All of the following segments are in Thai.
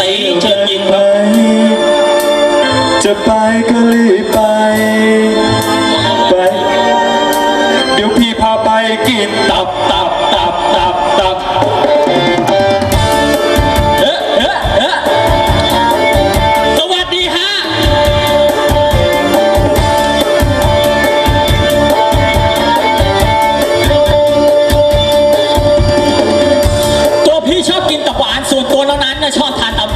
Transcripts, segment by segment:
ตีเชิญยิ้มไปจะไปก็รีบไป ไป เดี๋ยวพี่พาไปกินตับ ตัวานส่วนตัวน้องนั้นน่ะชอบทานตำ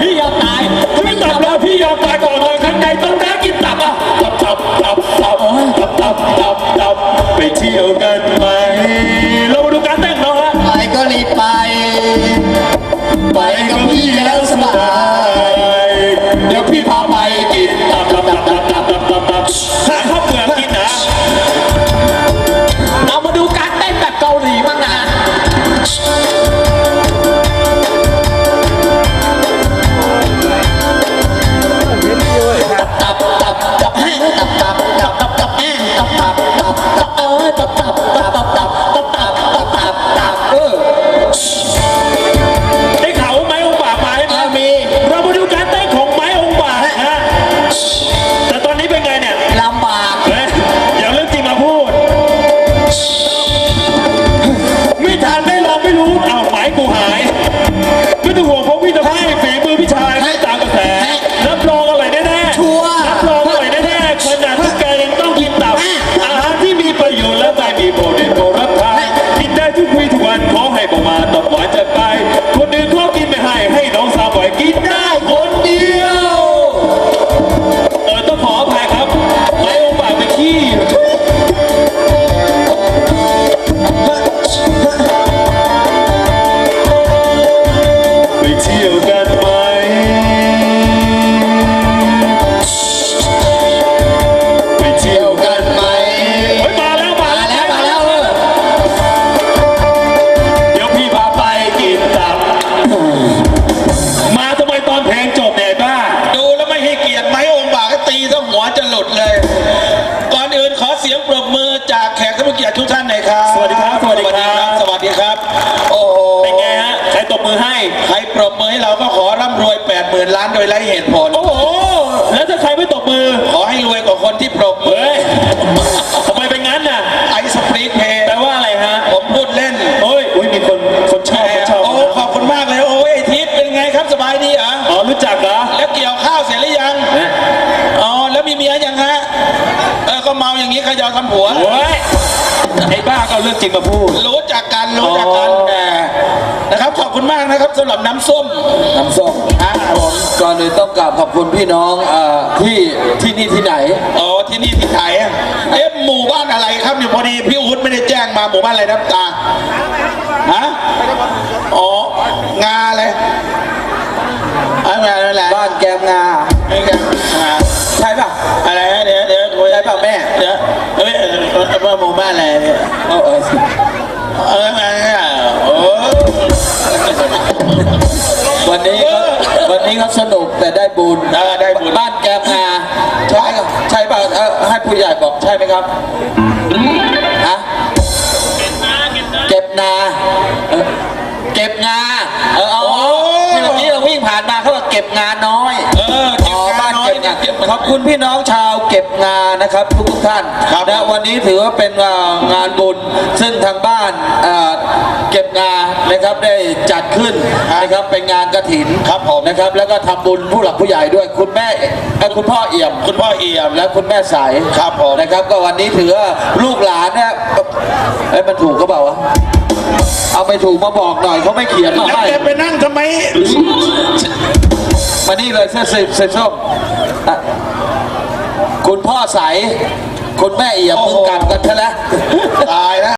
พี่ยอมตายถ้าไม่ตับแล้วพี่ยอมตายก่อนเลยข้างในต้องได้กินตับอะตับตับตับตับตับตับตับตับไปเที่ยวกัน ตับตับเออตับตับตับตับตับตับตับตับตับตับเออได้ข่าไม้องค์บากมาใช่ไหมอามีเรามาดูการเต้นของไม้องค์บากฮะแต่ตอนนี้เป็นไงเนี่ยลำบากเฮ้ยอย่าเรื่องจริงมาพูด ไม่ทันได้ลองไม่รู้เอาหมายกูหาย ไม่ต้องห่วงเพราะ จากแขกผู้เกียรติทุกท่านหน่อยครับสวัสดีครับสวัสดีครับ สวัสดีครับ โอ้โหเป็นไงฮะใครตบมือให้ ใครปรบมือให้เราก็ขอร่ำรวย 8 0,000 ล้านโดยไร้เหตุผล โอ้โห แล้วถ้าใครไม่ตบมือ ขอ ก็เมาอย่างนี้ใครยอมทำผัว โอ้ยไอ้บ้าก็เอาเรื่องจริงมาพูด รู้จักกันรู้จักกันอ๋อแหมนะครับขอบคุณมากนะครับสำหรับน้ำส้มน้ำส้มอ่าผมก่อนอื่นต้องกราบขอบคุณพี่น้องเอ่อที่ที่นี่ที่ไหน อ๋อที่นี่ที่ไทยอะเอ๊ะหมู่บ้านอะไรครับอยู่พอดีพี่อุ๊ดไม่ได้แจ้งมาหมู่บ้านอะไรน้ำตาฮะอ๋องาอะไรอะไรอะไรบ้านแกมงา ไม่ใช่ง เออว่าหมู่บ้านอะไรเนี่ยเออเออเออมาเนี่ยโอ้วันนี้เขาวันนี้เขาสนุกแต่ได้บุญเออได้บุญบ้านแกมาใช่ใช่ป่ะเออให้ผู้ใหญ่บอกใช่ไหมครับฮะเก็บนาเออเก็บงาเออเอาที่เมื่อกี้เราวิ่งผ่านมาเขาบอกเก็บงาน้อย ขอบคุณพี่น้องชาวเก็บงานนะครับทุกทุกๆท่านครับนะวันนี้ถือว่าเป็นอ่างานบุญ ซึ่งทางบ้านอ่าเก็บงานนะครับได้จัดขึ้นนะครับเป็นงานกระถินครับผมนะครับ แล้วก็ทำบุญผู้หลักผู้ใหญ่ด้วยคุณแม่เอ่อคุณพ่อเอี่ยม คุณพ่อเอี่ยมและคุณแม่ใสครับผมนะครับ ก็วันนี้ถือว่าลูกหลานเนี่ยเอ้ยมันถูกก็เปล่าวะเอาไปถูกมาบอกหน่อยเขาไม่เขียนมาแล้วให้แกไปนั่งทำไมมานี่เลยเสื้อสีเสื้อส้มอะ คุณพ่อใส คุณแม่เอี่ยมมึงกลับกันซะแล้วตายแล้ว